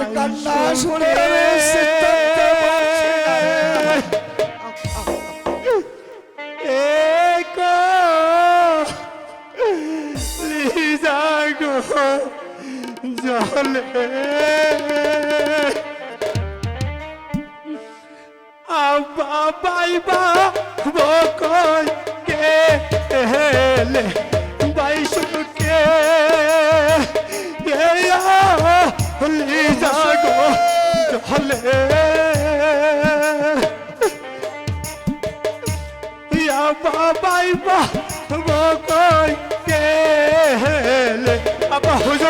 তোমার কান্না শুনে জলে। আব্বা বাই বাই। হলে। ইয়া বাবাই বা বকই কেলে। আপা হুজুর।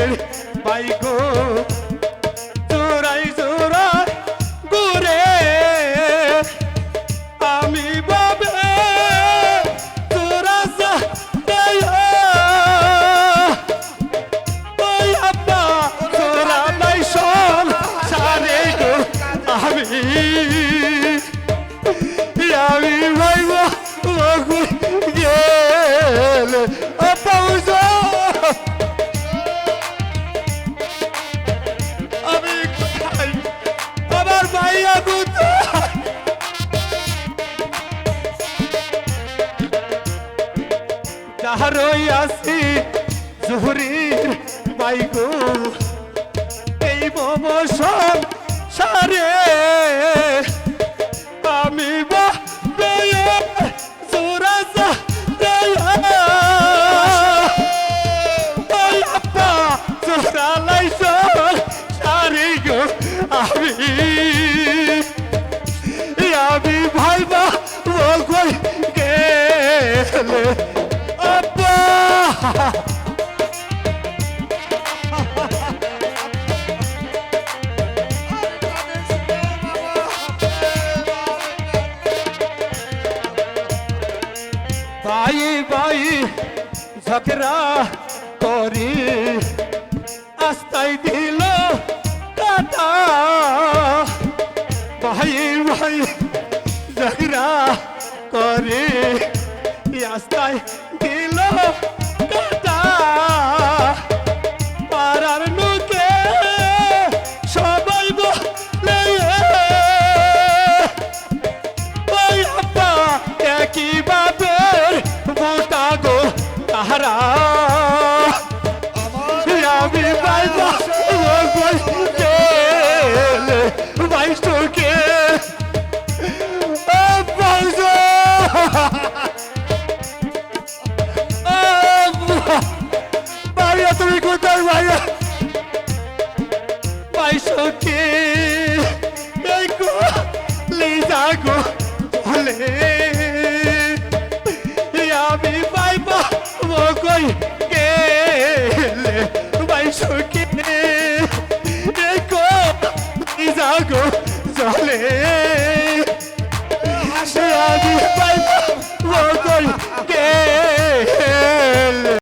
টের পাই গো। জোড়াই জোড়া গুরে আমি বাবে জোড়া ওই আব্বা জোড়া নাই সন সারে গো আমি। আমি ভাইবা গেলে আব্বা তাহারই আসি জহরির বাইগো। এই মম সব তাই বাই ঝগড়া করি আস্তাই দিল কাটা ভাই ভাই ঝগড়া করে আস্তায় চলে আজ